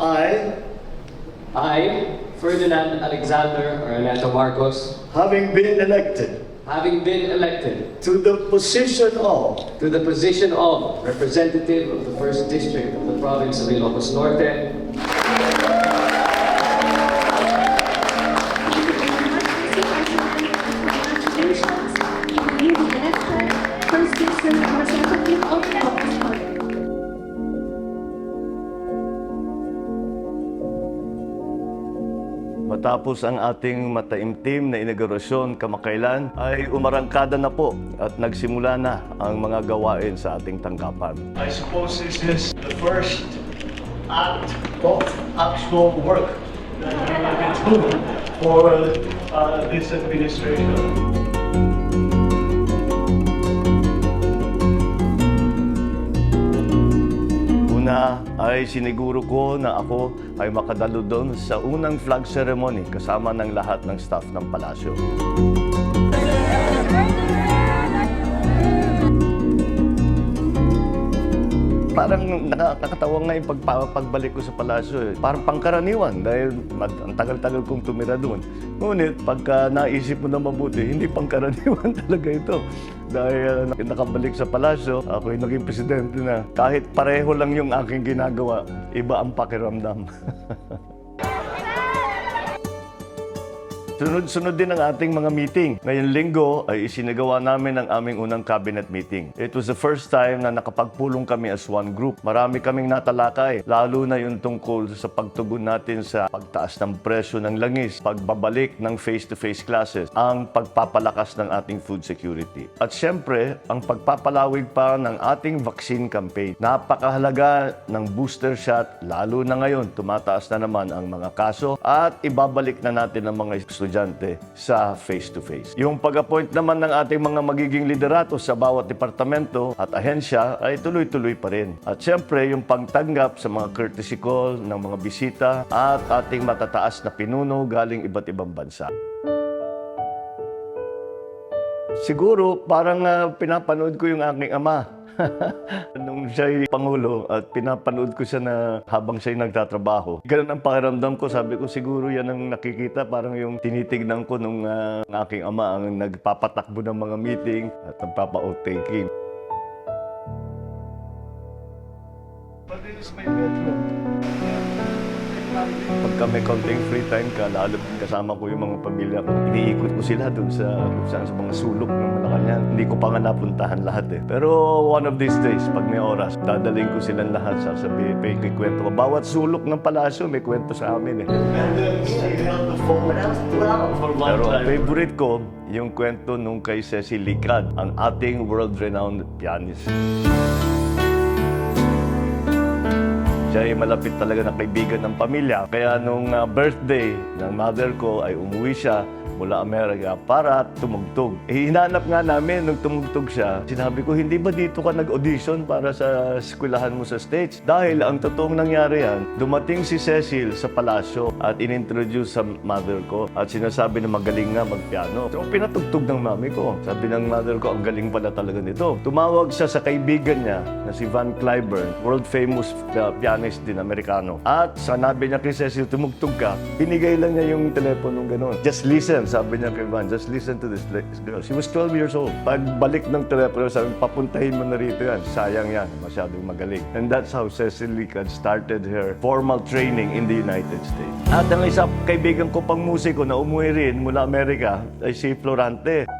I, I, Ferdinand Alexander Araneta Marcos, having been elected having been elected to the position of to the position of representative of the first district of the province of Ilocos Norte, Matapos ang ating mataimtim na inaugurasyon kamakailan ay umarangkada na po at nagsimula na ang mga gawain sa ating tanggapan. I suppose this is the first act of actual work that we will do for uh, this administration. Ay siniguro ko na ako ay makadalo doon sa unang flag ceremony kasama ng lahat ng staff ng palasyo. Parang naka- nakakatawa nga yung pagpa- ko sa palasyo. Eh. Parang pangkaraniwan dahil ang tagal-tagal kong tumira doon. Ngunit pagka naisip mo na mabuti, hindi pangkaraniwan talaga ito. Dahil uh, nakabalik sa palasyo, ako yung naging presidente na. Kahit pareho lang yung aking ginagawa, iba ang pakiramdam. Sunod-sunod din ang ating mga meeting. Ngayong linggo ay isinagawa namin ang aming unang cabinet meeting. It was the first time na nakapagpulong kami as one group. Marami kaming natalakay, lalo na yung tungkol sa pagtugon natin sa pagtaas ng presyo ng langis, pagbabalik ng face-to-face classes, ang pagpapalakas ng ating food security. At syempre, ang pagpapalawig pa ng ating vaccine campaign. Napakahalaga ng booster shot, lalo na ngayon, tumataas na naman ang mga kaso at ibabalik na natin ang mga estudyante sa face-to-face. Yung pag-appoint naman ng ating mga magiging liderato sa bawat departamento at ahensya ay tuloy-tuloy pa rin. At syempre, yung pagtanggap sa mga courtesy call ng mga bisita at ating matataas na pinuno galing iba't ibang bansa. Siguro, parang ah, pinapanood ko yung aking ama. Nung siya'y Pangulo at pinapanood ko siya na habang siya'y nagtatrabaho. Ganun ang pakiramdam ko. Sabi ko, siguro yan ang nakikita. Parang yung tinitignan ko nung ang aking ama ang nagpapatakbo ng mga meeting at nagpapa-outtaking. But it is my. Pagka may konting free time ka, lalo kasama ko yung mga pamilya ko, iniikot ko sila dun sa, saan sa mga sulok ng Malacanang. Hindi ko pa nga napuntahan lahat eh. Pero one of these days, pag may oras, dadaling ko silang lahat, sasabihin, may kwento ko. Bawat sulok ng palasyo, may kwento sa amin eh. Pero ang favorite ko, yung kwento nung kay Cecil Licad, ang ating world-renowned pianist. Siya ay malapit talaga na kaibigan ng pamilya. Kaya nung uh, birthday ng mother ko ay umuwi siya mula Amerika para tumugtog. Eh, hinanap nga namin nung tumugtog siya. Sinabi ko, hindi ba dito ka nag-audition para sa eskwelahan mo sa States? Dahil ang totoong nangyari yan, dumating si Cecil sa palasyo at inintroduce sa mother ko at sinasabi na magaling nga magpiano. So pinatugtog ng mami ko. Sabi ng mother ko, ang galing pala talaga nito. Tumawag siya sa kaibigan niya na si Van Cliburn, world famous uh, pianist din, Amerikano. At sanabi niya kay Cecil, tumugtog ka. Binigay lang niya yung telepono gano'n. Just listen, sabi niya kay Van, just listen to this girl. She was 12 years old. Pagbalik ng telepono, sabi, papuntahin mo na rito yan. Sayang yan, masyadong magaling. And that's how Cecil Licad started her formal training in the United States. At ang isa kaibigan ko pang musiko na umuwi rin mula Amerika ay si Florante.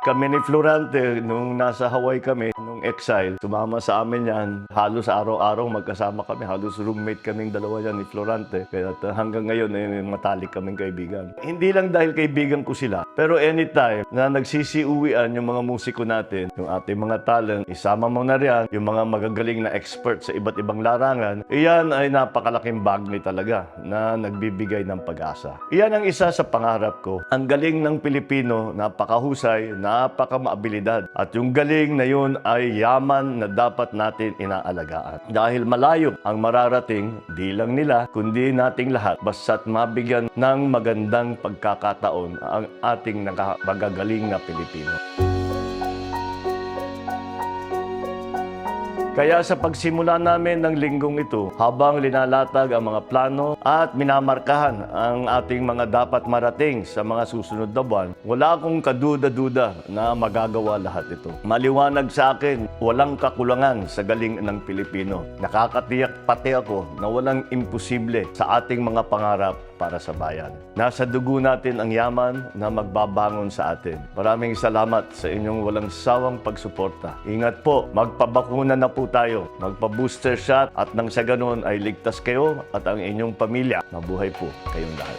Kami ni Florante, nung nasa Hawaii kami, nung exile, sumama sa amin yan. Halos araw-araw magkasama kami. Halos roommate kaming dalawa yan ni Florante. Kaya hanggang ngayon, eh, matalik kaming kaibigan. Hindi lang dahil kaibigan ko sila, pero anytime na nagsisiuwian yung mga musiko natin, yung ating mga talent, isama mo na riyan yung mga magagaling na expert sa iba't ibang larangan, iyan ay napakalaking bagay talaga na nagbibigay ng pag-asa. Iyan ang isa sa pangarap ko. Ang galing ng Pilipino, napakahusay, napakamaabilidad. At yung galing na yun ay yaman na dapat natin inaalagaan. Dahil malayo ang mararating, di lang nila, kundi nating lahat, basta't mabigyan ng magandang pagkakataon ang ating naka- magagaling na Pilipino. Kaya sa pagsimula namin ng linggong ito, habang linalatag ang mga plano at minamarkahan ang ating mga dapat marating sa mga susunod na buwan, wala akong kaduda-duda na magagawa lahat ito. Maliwanag sa akin, walang kakulangan sa galing ng Pilipino. Nakakatiyak pati ako na walang imposible sa ating mga pangarap para sa bayan. Nasa dugo natin ang yaman na magbabangon sa atin. Maraming salamat sa inyong walang sawang pagsuporta. Ingat po, magpabakuna na po tayo. Magpa-booster shot at nang sa ganun ay ligtas kayo at ang inyong pamilya. Mabuhay po kayong lahat.